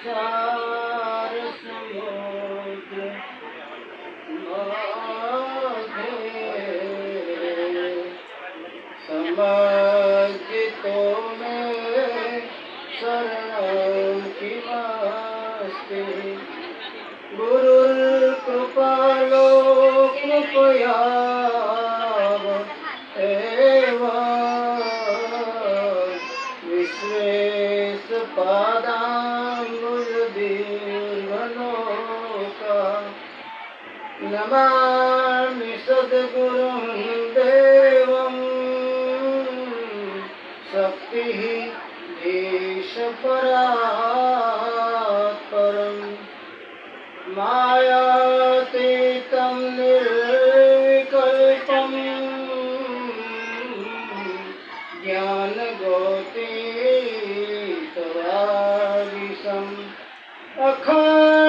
संसार समुद्र समझ तो मैं शरण की वास्ते गुरु कृपालो कृपया विश्वेश पादा नमामि सद्गुरुं देवं शक्तिः देशपरात्परम् मायातीतं निर्विकल्पम् ज्ञानगोतीतवादिशम् अखण्डमण्डलाकारम्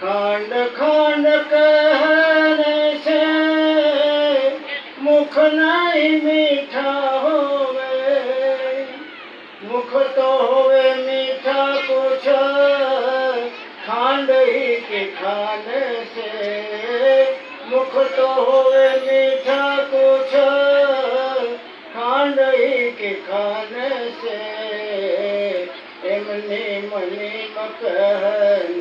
ખંડ ખંડ કરે છે, મુખ નહીં મીઠા હોવે. મુખ તો હોવે મીઠા કુછ ખાંડ હી કે ખાન છે. મુખ તો હોવે મીઠા કુછ ખાંડ હી કે ખાન છે. એમને મને મકન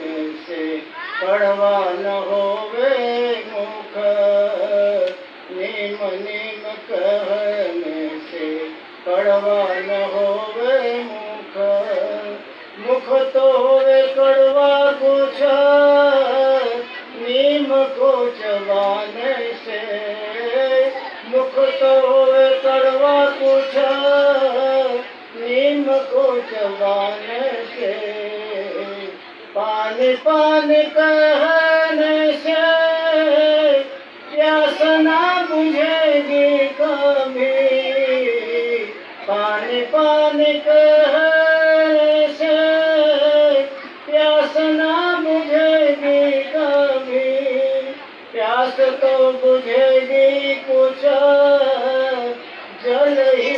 પડવા ન હોવે મુખ. નિમ નિમ કહને છે, પડવા ન હોવે મુખ. મુખ તો હોવે કડવા કુછ નિમ કોચવાને છે. મુખ તો હોવે કડવા કુછ નિમ કોચવાને છે. पानी पानी कहने से प्यास ना बुझेगी कभी। पानी पानी कहने से प्यास ना बुझेगी कभी। प्यास तो बुझेगी कुछ, जल ही